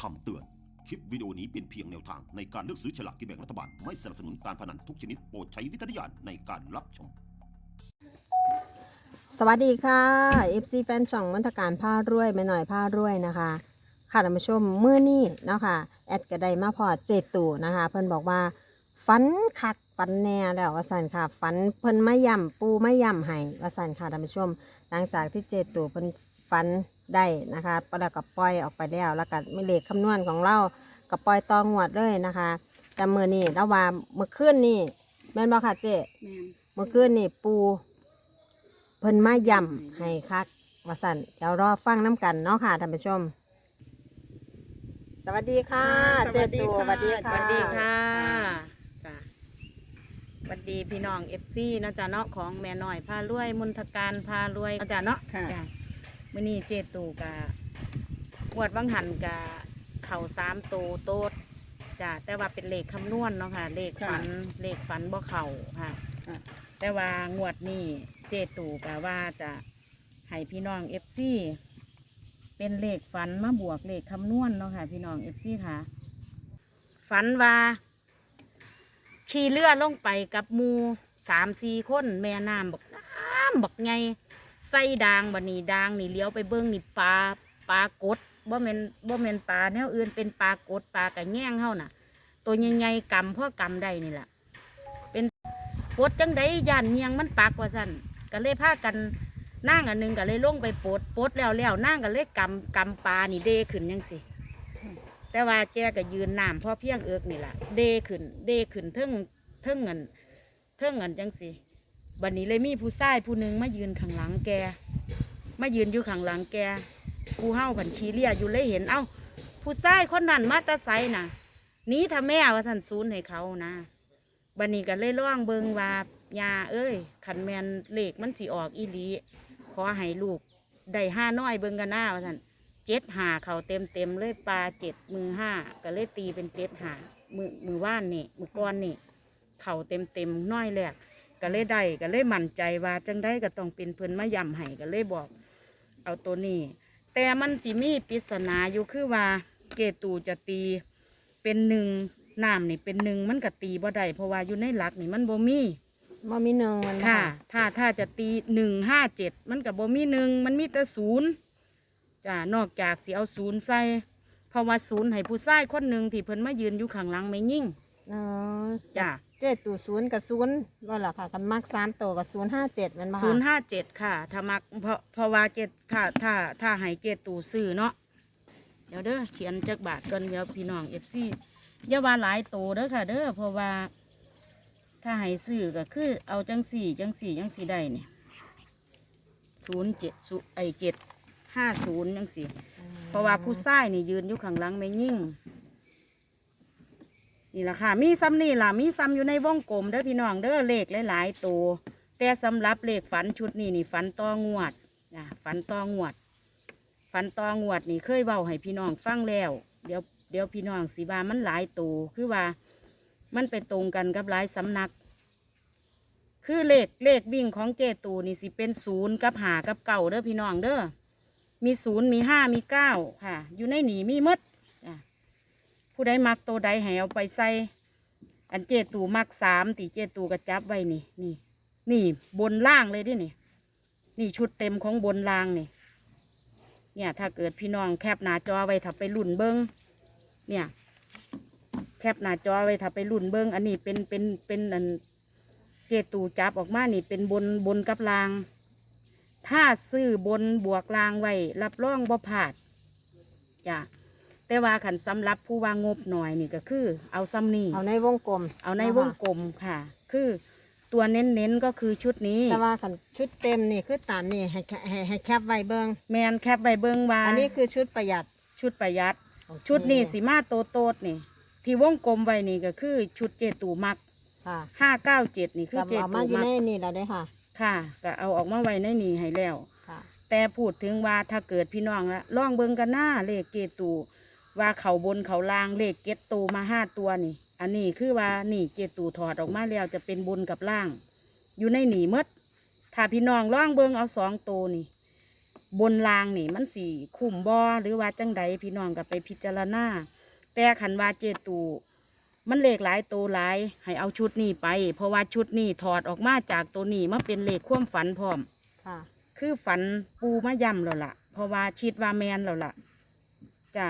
คำเตือน คลิปวิดีโอนี้เป็นเพียงแนวทางในการเลือกซื้อฉลากกินแบ่งรัฐบาล ไม่สนับสนุนการพนันทุกชนิดโปรดใช้วิจารณญาณในการรับชม สวัสดีค่ะ FC แฟนช่องมันตการผ้ารวยไม่หน่อยผ้ารวยนะคะ ค่ะท่านผู้ชมเมื่อนี้เนาะค่ะแอดกระไดมาพอดเจตูนะคะ เพิ่นบอกว่าฝันคักฝันแน่แล้วว่าสันค่ะฝันเพิ่นไม่ย่ำปูไม่ย่ำให้ว่าสันค่ะท่านผู้ชม หลังจากที่เจตูเพิ่นฝัน ได้นะคะแล้วก็ปล่อยออกไปแล้ว แล้วก็มีเลขคำนวณของเราก็ปล่อยตองวดเลยนะคะ แต่เมื่อนี้เราว่าเมื่อคืนนี่แม่นบ่ค่ะเจแม่นเมื่อคืนนี่ปูเพิ่นมาย่ำให้คักว่าสั่นเดี๋ยวรอฟังน้ำกันเนาะค่ะท่านผู้ชม สวัสดีค่ะ เจตูสวัสดีค่ะ สวัสดีค่ะจ้ะสวัสดีพี่น้องเอฟซีนะจ๊ะเนาะของแม่น้อยพารวยมุนทการพารวยนะจ๊ะเนาะค่ะ จ้ะ มื้อนี้เจตูกะงวดวังหันกะเข่าสามโตโต๊ดจ้ะแต่ว่าเป็นเลขคำนวณเนาะค่ะ เลขฝันเลขฝันบ่เข่าค่ะ ค่ะ แต่ว่างวดนี้เจตูกะว่าจะให้พี่น้องเอฟซีเป็นเลขฝันมาบวกเลขคำนวณเนาะค่ะ พี่น้องเอฟซีค่ะ ฝันว่าขี่เรือลงไปกับหมูสามสี่คนแม่น้ำบอกน้ำบอกไง ใส่ดางบันนี้ดางนี่เลี้ยวไปเบิ้งนี่ปลาปลากดบ่แมนบ่แมนปลาแนวอื่นเป็นปลากดปลากระแง่งเฮาน่ะ ตัวใหญ่ๆกำพ่อกำได้นี่แหละเป็นปดจังไดย่านเมียงมันปากว่าสั่นก็เลยพากันนั่งอันหนึงก็เลยลงไปปดปดแล้วแล้วนั่งก็เลยกำกำปลานี่เดขึ้นยังสิแต่ว่าแกก็ยืนน้ำพ่อเพียงเอิกนี่แหละเดขึ้นเดขึ้นเทิงเทิงเงินเทิงเงินจังสิ บัดนี้เลยมีผู้ชายผู้หนึ่งมายืนข้างหลังแก มายืนอยู่ข้างหลังแก ผู้เฮาผันชีเลียอยู่เลยเห็น เอ้า ผู้ชายคนนั้นมาตาไซน่ะหนี้ทำแม่ว่าท่านศูนให้เขานะบัดนี้ก็เลยร้องเบิงว่ายาเอ้ยขันแมนเหลขมันสิออกอีหลีขอให้ลูกได้ห้าน้อยเบิงกันหน้าว่าท่านเจ็ดหาเขาเต็มเต็มเลยปลาเจ็ดมือห้าก็เลยตีเป็นเจ็ดหามือมือว่านนี่มือก้อนนี่เขาเต็มเต็มน้อยแรก ก็เลยได้ก็เลยมั่นใจว่าจังได้ก็ต้องเป็นเพิ่นมายำให้ก็เลยบอก เอาตัวนี้ แต่มันสิมีปริศนาอยู่คือว่าเกตูจะตีเป็นหนึ่งน้ำนี่เป็นหนึ่งมันก็ตีบ่ได้เพราะว่าอยู่ในหลักนี่มันบ่มีบ่มีหนึ่งมันบ่ค่ะ ถ้าถ้าจะตีหนึ่งห้าเจ็ดมันกับบ่มีหนึ่งมันมีแต่ศูนย์จ้านอกจากสิเอาศูนย์ใส่เพราะว่าศูนย์ให้ผู้ชายคนหนึ่งที่เพิ่นมายืนอยู่ข้างหลังไม่ยิ่งเนาะจ้า เจ็ดตูศูนย์กับศูนย์ว่าล่ะค่ะกันมักสามตัวกับศูนย์ห้าเจ็ดมันมาศูนย์ห้าเจ็ดค่ะ ถ้ามักเพราะเพราะว่าเจ็ดถ้าถ้าถ้าให้เจ็ดตูซื้อเนาะเดี๋ยวเด้อเขียนจักบาทก่อนเดี๋ยวพี่น้องเอฟซีอย่าว่าหลายโตเด้อค่ะ เด้อเพราะว่า ถ้าให้ซื้อก็คือ เอาจังสี่จังสี่จังสี่ได้เนี่ยศูนย์เจ็ดไอเจ็ดห้าศูนย์จังสี่ เพราะว่าผู้ชายนี่ยืนอยู่ข้างหลังไม่ยิ่ง นี่แหละค่ะ มีซ้ำนี่ล่ะ มีซ้ำอยู่ในวงกลมเด้อพี่น้องเด้อเลขหลายๆตัวแต่สำหรับเลขฝันชุดนี้นี่ฝันต่องวดนะฝันต่องวด ฝันต่องวดนี่เคยเบาให้พี่น้องฟังแล้ว เดี๋ยวเดี๋ยวพี่น้องสีบามันหลายตัวคือว่า มันไปตรงกันกับหลายสำนัก คือเลขเลขวิ่งของเจตูนี่สิเป็นศูนย์กับหากับเก่าเด้อพี่น้องเด้อมีศูนย์มีห้ามีเก้าค่ะ อยู่ในหนีมีหมด ผู้ใดมักตัวใดให้เอาไปใส่ อันเจตูมักสามตีเจตูกระจับไว้นี่ นี่ นี่บนล่างเลยดินี่ นี่ชุดเต็มของบนล่างนี่ เนี่ยถ้าเกิดพี่น้องแคปหน้าจอไว้ถ้าไปลุ่นเบิงเนี่ย แคปหน้าจอไว้ถ้าไปลุ่นเบิงอันนี้เป็นเป็นเป็นอันเจตูจับออกมานี่เป็นบนบนกับล่าง ถ้าซื้อบนบวกลางไว้รับรองบ่ผาดจ้ะ แต่ว่าขันสำหรับผู้วางงบหน่อยนี่ก็คือ เอาซ้ำนี่เอาในวงกลมเอาในวงกลมค่ะ คือตัวเน้นๆก็คือชุดนี้ แต่ว่าคันชุดเต็มนี่คือตามนี่ให้แคให้ให้แคปไว้เบิ่งแมนแคปใบเบิงว่าอันนี้คือชุดประหยัดชุดประหยัดชุดนี้สีมาโตโตดๆนี่ ที่วงกลมไว้นี่ก็คือ ชุดเจตูมักค่ะห้าเก้าเจ็ดนี่คือกับเจเอาตูมาอยู่มักในนี่แล้วได้อค่ะค่ะ ก็เอาออกมาไว้ในนี่ให้แล้ว ค่ะ แต่พูดถึงว่าถ้าเกิดพี่น้องละล่องเบิงกันหน้าเลขเกตู ว่าเขาบนเขาลางเลขเกตตูมาห้าตัวนี่ อันนี้คือว่านี่เกตูถอดออกมาแล้วจะเป็นบนกับล่าง อยู่ในหนีหมดถ้าพี่น้องล่องเบิงเอาสองตัวนี่ บนรางนี่มันสีคุ้มบอหรือว่าจังใดพี่น้องก็ไปพิจารณาแต่ขันว่าเจตูมันเลขหลายตัวหลาย ให้เอาชุดนี้ไป เพราะว่าชุดนี้ถอดออกมาจากตัวนี้มาเป็นเลขความฝันพร้อมค่ะ คือฝันปูมาย่ำแล้วล่ะ เพราะว่าคิดว่าแมนแล้วล่ะจ้า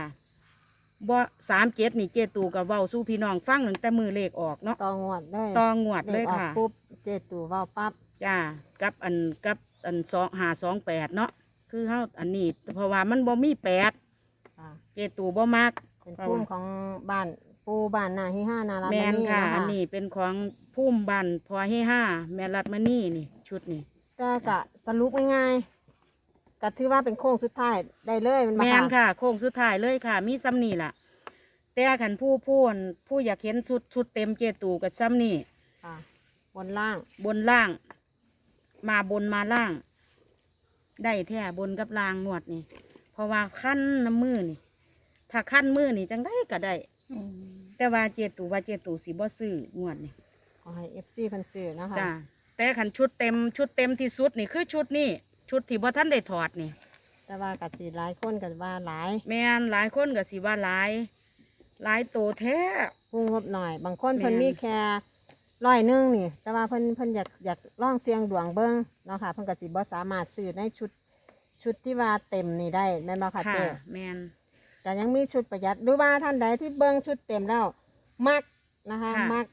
บ่สามเจ็ดนี่เจตูกับเว้าสู้พี่น้องฟังตั้งแต่มือเลขออกเนาะต่องวดเลยตองวดเลยขออกค่ะปุ๊บเจตูเว้าปั๊บจ้ากับอันกับอันสองหาสองแปดเนาะคือเฮาอันนี้เพราะว่ามันบ่มีแปดค่ะเจตูบ่มักเป็นพุ่มของบ้านปูบ้านนาฮิห้านาราแมนค่ะเาอันนี้เป็นของพุ่มบันพอให้ห้าแม่รัดมานี่นี่ชุดนี้แต่กะสรุปง่ายๆ ก็ถือว่าเป็นโค้งสุดท้ายได้เลยมันแมบ่นค่ะ โค้งสุดท้ายเลยค่ะ มีซ้ำนี่ล่ะ แต่ขันผู้พูนผู้อยากเห็นชุดชุดเต็มเจตูกับซ้ำนี่ค่ะ บนล่าง บนล่าง มาบนมาล่าง ได้แท้บนกับล่างงวดนี่เพราะว่าขั้นน้ำมือนี่ ถ้าขั้นมือนี่จังได้ก็ได้ แต่ว่าเจตูว่าเจตูสีบ่ซื้องวดนี่ขอให้เอฟซีเพิ่นซื้อนะคะจ้าแต่ขันชุดเต็มชุดเต็มที่สุดนี่คือชุดนี่ ชุดที่บ่ท่านได้ถอดนี่ แต่ว่ากัสีหลายคนกันว่าหลายแม่นหลายคนก็สิว่าหลาย หลายโตแท้ ผู้งบหน่อย บางคนแม่น เพิ่นมีแค่ร้อยหนึงนี่ แต่ว่าเพิ่นเพิ่นอยากอยากลองเสียงดวงเบิ้งเนาะค่ะเพิ่นก็สิบ่สามารถซื้อในชุดชุดที่ว่าเต็มนี่ได้แม่นบ่ค่ะค่ะ เจ๊แม่น แต่ยังมีชุดประหยัดหรือว่าท่านใดที่เบิ้งชุดเต็มแล้วมักนะคะค่ะ มัก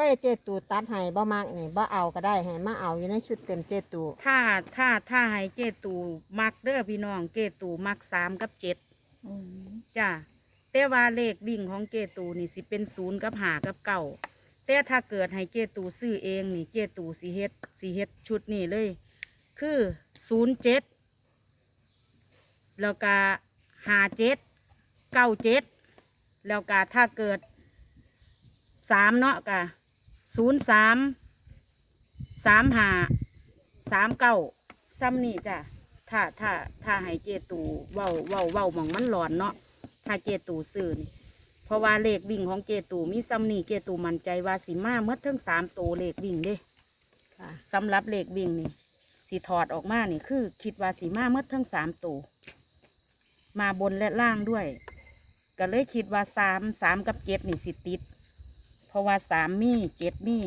ก็เจตูตัดให้บ่มักนี่บ่เอาก็ได้ให้มาเอาอยู่ในชุดเต็มเจตูถ้าถ้าถ้าให้เจตูมักเด้อพี่น้องเจตูมักสามกับเจ็ดจ้าแต่ว่าเลขวิ่งของเจตูนี่สิเป็นศูนย์กับหากับเก่าแต่ถ้าเกิดให้เจตูซื้อเองนี่เจตูสีเฮ็ดสีเฮ็ดชุดนี่เลย คือศูนย์เจ็ดแล้วก็หาเจ็ดเก้าเจ็ดแล้วก็ถ้าเกิดสามเนาะกะ ศูนย์สามสามหาสามเก้าซ้ำนี่จ้ะถ้าถ้าถ้าให้เจตูเว้าเว้าเว้าหมองมันหลอนเนาะถ้าเจตูซื้อนี่เพราะว่าเลขวิ่งของเจตูมีซ้ำนี่เจตูมั่นใจว่าสิมาเมื่อทั้งสามตัวเลขวิ่งเด้ค่ะสำหรับเลขวิ่งนี่สีถอดออกมานี่คือ คิดว่าสีมาเมื่อทั้งสามตัวมาบนและล่างด้วย ก็เลยคิดว่าสามสามกับเจ็ดนี่สิติด เพราะว่าสามมีเจ็ดมี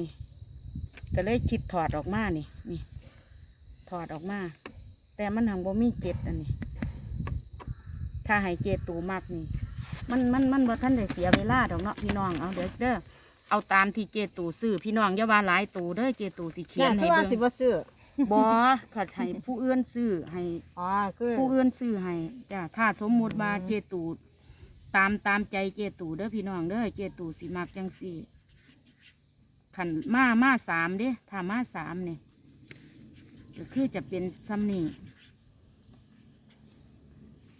ก็เลยคิดถอดออกมานี่นี่ ถอดออกมา แต่มันหังบ่มีเจ็ดอันนี้ ถ้าให้เจ็ดตูมากนี่ มันมันมันบ่ท่านได้เสียเวลาดอกเนาะพี่น้องเอาเดี๋ยวเด้อเอาตามที่เจตูซื้อพี่น้องอย่าว่าหลายตูเด้อเจตูสิเขียเนี่ยนคืให้อว่าเบิ่งสิบ่ซื้อบอขัดให้ผู้อื่นซื้อให้อ๋อคือผู้อื่นซื้อให้จ้ะถ้าสมมุติว่าอืมเจตูตามตามใจเจตูเด้อพี่น้องเด้อเจตูสิมักจังสี่ ขันมามาสามเด้ถ้ามาสามเนี่ยก็คือจะเป็นซัมนี่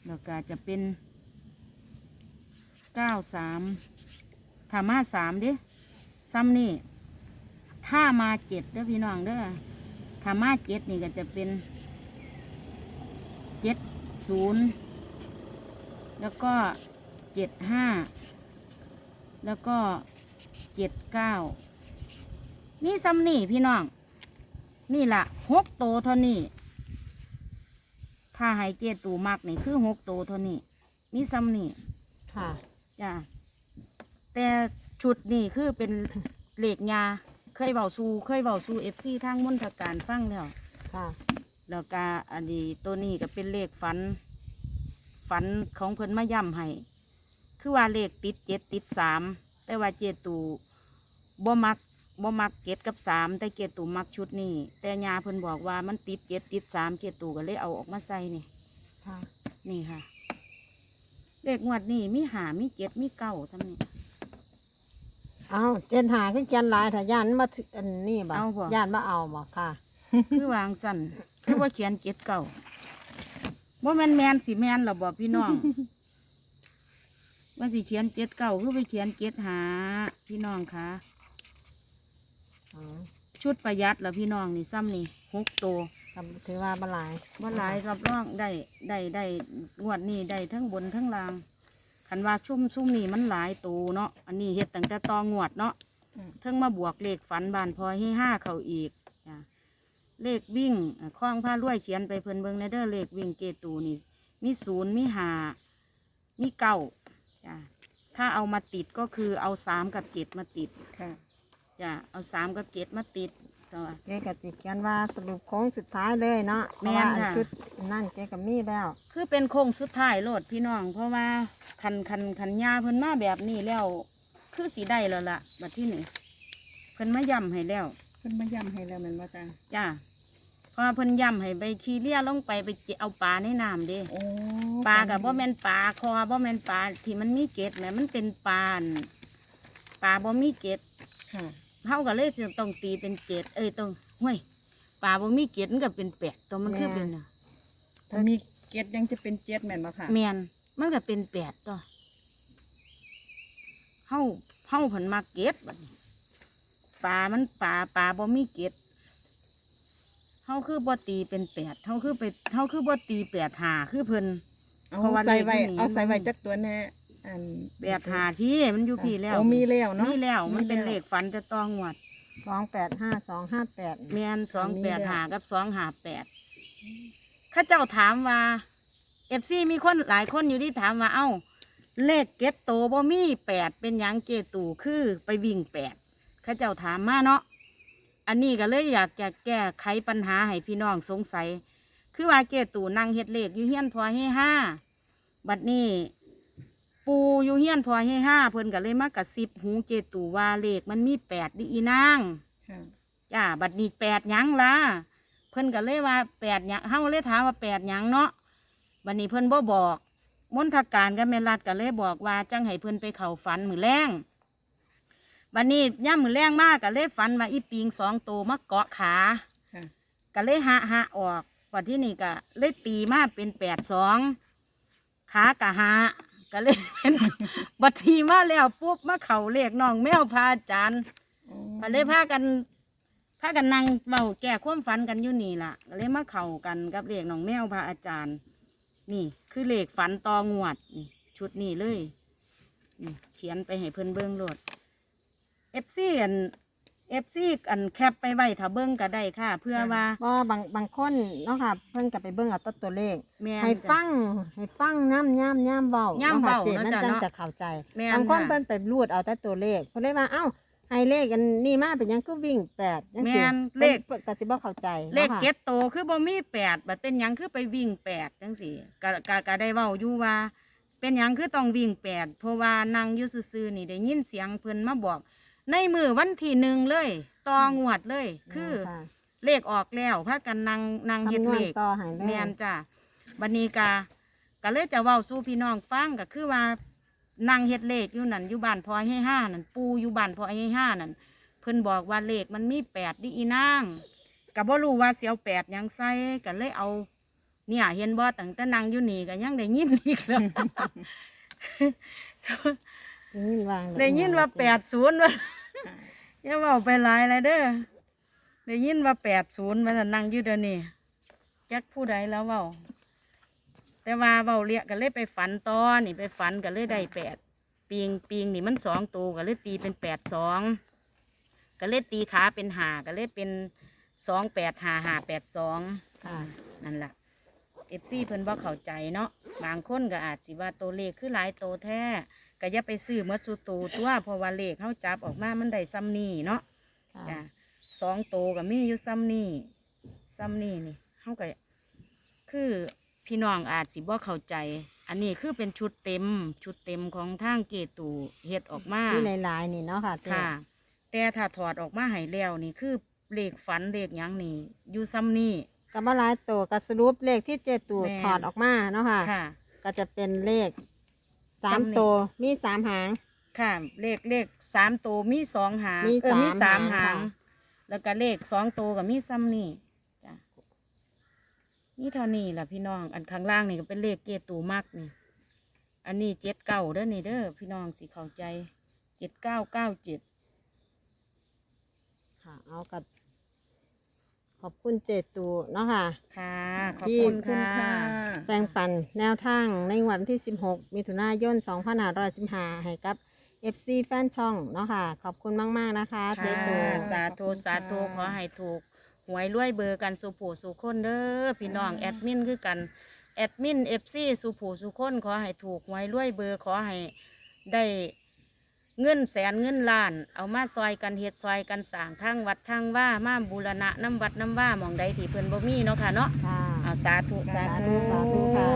แล้วก็จะเป็นเก้าสามถ้ามาสามเด้ซัมนี่ถ้ามาเจ็ดเด้อพี่น้องเด้อถ้ามาเจ็ดนี่ก็จะเป็นเจ็ดศูนย์แล้วก็เจ็ดห้าแล้วก็เจ็ดเก้า นี่ซ้ำนี่พี่น้อง นี่ละหกโตวเท่านี้ ถ้าให้เจตูมักนี่คือหกโตวเท่านี้ นี่ซ้ำนี่ค่ะ จ้ะแต่ชุดนี่คือเป็นเหล็กยา เคยเบาซูเคยเบาซูเอฟซีทางมณฑการฟังแล้วค่ะแล้วก็อันนี้ตัวนี้ก็เป็นเลขฝัน ฝันของเพิ่นมาย่ำให้ คือว่าเลขติดเจ็ดติดสามแต่ว่าเจตูบ่มัก บ่มักเจ็ดกับสามแต่เจตูมักชุดนี้แต่ยาเพิ่นบอกว่ามันติดเจ็ดติดสามเจตูก็เลยเอาออกมาใส่นี่ค่ะ นี่ค่ะเลขงวดนี่มีหามีเจ็ดมีเก้าทั้งนี้ เอาเจนหาขึ้นเกียนหลายถ้าย่านมาถึงอันนี้บ่เอาบ่ ย่านมาเอาบ่ค่ะ คือวางสั่นคือว่าเขียนเจ็ดเก่าว่าแมนแมนสิแมนหรอบอกพี่น้อง ว่าสิเขียนเจ็ดเก่าคือไปเขียนเจ็ดหาพี่น้องคะอ๋อ ชุดประหยัดเหรอพี่น้องนี่ซ้ำนี่หกตัวก็ถือว่าบ่หลายว่าหลายรับรองได้ได้ได้งวดนี้ได้ทั้งบนทั้งล่างคันว่าชุ่มชุ่มนี่มันหลายตัวเนาะอันนี้เฮ็ดตั้งแต่ตองวดเนาะอืมเทั้งมาบวกเลขฝันบานพอให้ห้าเขาอีกจ้ะเลขวิ่งอะคล้องผ้ารวยเขียนไปเพิ่นเบิ่งในเด้อเลขวิ่งเจตูนี่มีศูนย์มีหามีเก้าจ้ะถ้าเอามาติดก็คือเอาสามกับเจ็ดมาติดค่ะ จ้ะเอาสามกับเจ็ดมาติดตัวเจ๊กับสิเขียนว่าสรุปโค้งสุดท้ายเลยเนาะเพแม่ราะนว่าอันค่ะ ชุดนั่นเจ๊กับมีแล้วคือเป็นโค้งสุดท้ายโลดพี่น้อง เพราะว่าคันคันคันยาเพิ่นมาแบบนี้แล้ว คือสีได้แล้วล่ะบัดที่นี่เพิ่นมาย้ำให้แล้วเพิ่นมาย้ำให้แล้วแมันว่าจ้าจ้าเพราะว่าเพิ่นย้ำให้ไปขี้เลี้ยลงไปไปเจเอาปลาในน้ำเด้โอ้ปลากับบ่แม่นปลาคอบ่แม่นปลาที่มันมีเกล็ดแหมมันเป็นปลาอั่นปลาบ่มีเกล็ด ค่ะเฮาก็เลยจะต้องตีเป็นเจ็ดเอ้ยต้องห้วยปลาบ่มีเกล็ดมันก็เป็นแปดตัวมันคือเป็นน่ะถ้ามีเกตยังจะเป็นเจ็ดแม่นบ่ค่ะแม่นมันก็เป็นแปดตัวเฮาเฮาเพิ่นมาเกล็ดบัดนี้ปลามันปลาปลาบ่มีเกล็ดเฮาคือบ่ตีเป็นแปดเฮาคือไปเฮาคือบ่ตีแปดหาคือเพิ่น เอาเพราะว่าใส่ไว้เลขมันหนี เอาใส่ไว้มันจักตัวแน่ อันแปดหาพี่มันอยู่พี่แล้วโอ้มีแล้วเนาะมีแล้วมันเป็นมีแล้วเลขฝันจะต้องงวดสองแปดห้าสองห้าแปดแมนสองมีแปดแล้วหากับสองหาแปดข้าเจ้าถามว่าเอฟซีมีคนหลายคนอยู่ที่ถามว่าเอ้า เลขเก็ตโตบ่มีแปดเป็นหยังเจตูคือไปวิ่งแปดข้าเจ้าถามมาเนาะอันนี้ก็เลยอยากจะแก้ไขปัญหาให้พี่น้องสงสัย คือว่าเจตูนั่งเฮ็ดเลขอยู่เฮียนพอให้ห้าบัดนี้ ปูอยู่เฮียนพอให้ห้าเพิ่นก็เลยมากระซิบหูเจตูว่าเลขมันมีแปดดิอีนางค่ะจ้าบัดนี้แปดหยังล่ะเพิ่นก็เลยว่าแปดหยังเฮาเลยถามว่าแปดหยังเนาะบัดนี้เพิ่นบ่บอกมนทการกับแม่รัดก็เลยบอกว่าจังให้เพิ่นไปเข้าฝันมือแรงบัดนี้ย่ามมือแรงมากก็เลยฝันว่าอีปิงสองตัวมาเกาะขาค่ะก็เลยหะหะออกวันที่นี่ก็เลยตีมาเป็นแปดสองขากะหะ ก็เลยเป็น บัดทีมาแล้วปุ๊บมาเข่าเลขน้องแมวพาอาจารย์ก็เลยพากันพากันนั่งเบาแก้ความฝันกันอยู่นี่ล่ะก็เลยมาเข่ากันกับเลขน้องแมวพาอาจารย์ นี่คือเลขฝันตองวดนี่ชุดนี้เลยนี่เขียนไปให้เพิ่อนเบิ้งโหลดเอฟซีอัน เอฟซีอันแคปไปไว้ถ้าเบิ้งก็ได้ค่ะ เพื่อว่าว่าบางบางคนเนาะค่ะ เพิ่นก็ไปเบิ่งเอาแต้นตัวเลข แม่นให้จ้ะ ฟังให้ฟังน้ำย่ำย่ำเบาย่ำเว้าเจนเนาะนั่นจ้ะจังเนาะจะเข้าใจแม่นบางคนค่ะ เพิ่นไปรูดเอาแต่ตัวเลขเพิ่นเลยว่าเอ้าให้เลขอันนี้มาเป็นหยังก็วิ่งแปดจังซี่แม่นเลขเพิ่นก็สิบ่เข้าใจเลขนาะค่ะ เก็ตโตคือบ่มีแปดบัดเป็นหยังคือไปวิ่งแปดจังสี่ก็ก็ก็ได้เว้าอยู่ว่า เป็นหยังคือต้องวิ่งแปดเพราะว่านั่งอยู่ซื่อๆนี่ได้ยินเสียงเพิ่นมาบอก ในมือวันที่หนึ่งเลย ตองวดเลย คือค่ะเลขออกแล้วพากันนั่งนั่งเฮ็ดคำนวเลณข ต่อให้เลยแม่นจ้ะบัดนี้กาก็เลยจะเว้าสู่พี่น้องฟังก็คือว่านั่งเฮ็ดเลขอยู่นั่นอยู่บ้านพอให้ห้านั่นปูอยู่บ้านพอให้ห้านั่นเพิ่นบอกว่าเลขมันมีแปดดิอีนางก็บ่รู้ว่าเสียวแปดหยังใส่ก็เลยเอา เนี่ยเห็นบ่ตั้งแต่นั่งอยู่นี่ก็ยังได้ยินอีกแล้วได้ ยินว่าได้ยินว่าแปดศูนย์ว่าค่ะอย่าเว้าไปหลายเลยเด้อได้ยินว่าแปดศูนย์มานั่งอยู่เดี๋ยวนี้จักผู้ใดแล้วเว้าแต่ว่าเว้าเรียกก็เลยไปฝันตอนี่ไปฝันก็เลยได้แปดปีงปีงนี่มันสองตัวก็เลยตีเป็นแปดสองก็เลยตีขาเป็นหาก็เลยเป็นสองแปดหาหาแปดสองค่ะ นั่นแหละเอฟซีเพิ่นบ่เข้าใจเนาะบางคนก็อาจสิว่าตัวเลขคือหลายตัวแท้ ก็อย่าไปซื้อหมดสุตัวตัวเพราะว่าเลขเขาจับออกมามันได้ซ้ำนี่เนาะค่ะจ้ะสองตัวก็มีอยู่ซ้ำนี่ซ้ำนี่นี่เขาก็คือพี่น้องอาจสิบ่เข้าใจ อันนี้คือเป็นชุดเต็ม ชุดเต็มของทางเกตูเฮ็ดออกมาที่หลายๆนี่เนาะค่ะเจ๊ค่ะ แต่ถ้าถอดออกมาให้แล้วนี่คือเลขฝันเลขหยังนี่อยู่ซ้ำนี่ก็บ่หลายตัวก็สรุปเลขที่เจตูแม่นถอดออกมาเนาะค่ะค่ะก็จะเป็นเลข สามซ้ำนี่ตัวมีสามหาง ค่ะ เลขเลขสามตัวมีสองหางมีเออมีสาสามมหาหางงแล้วก็เลขสองตัวกับมีซ้ำนี่จ้ะนี่เท่านี้ล่ะพี่น้อง อันข้างล่างนี่ก็เป็นเลขเกตูมักนี่ อันนี้เจ็ดเก้าเด้อนี่เด้อพี่น้องสิเข้าใจเจ็ดเก้าเก้าเจ็ด ค่ะ เอากับ ขอบคุณเจตูเนาะค่ะ ค่ะ ขอบที่คุณขอบคุณค่ะค่ะ แบ่งปันแนวทางในวันที่ 16 มิถุนายน 2515ให้กับ FC แฟนช่องเนาะค่ะ ขอบคุณมาก ๆ นะคะ เจค่ะตูสาธุ สาธุ ขอให้ถูก หวยรวยเบอร์กันสุผู้สุคนเด้อ พี่น้องแอดมินคือกัน แอดมินเอฟซีสุผู้สุคนขอให้ถูกหวยรวยเบอร์ขอให้ได้ เงินแสนเงินล้าน เอามาซอยกันเฮ็ดซอยกันสร้างทางวัดทางว่ามาบูรณะน้ำวัดน้ำว่าหมองใดที่เพิ่นบ่มีเนาะค่ะเนาะค่ะ เอาสาธุสาสาธุธุ สาธุค่ะ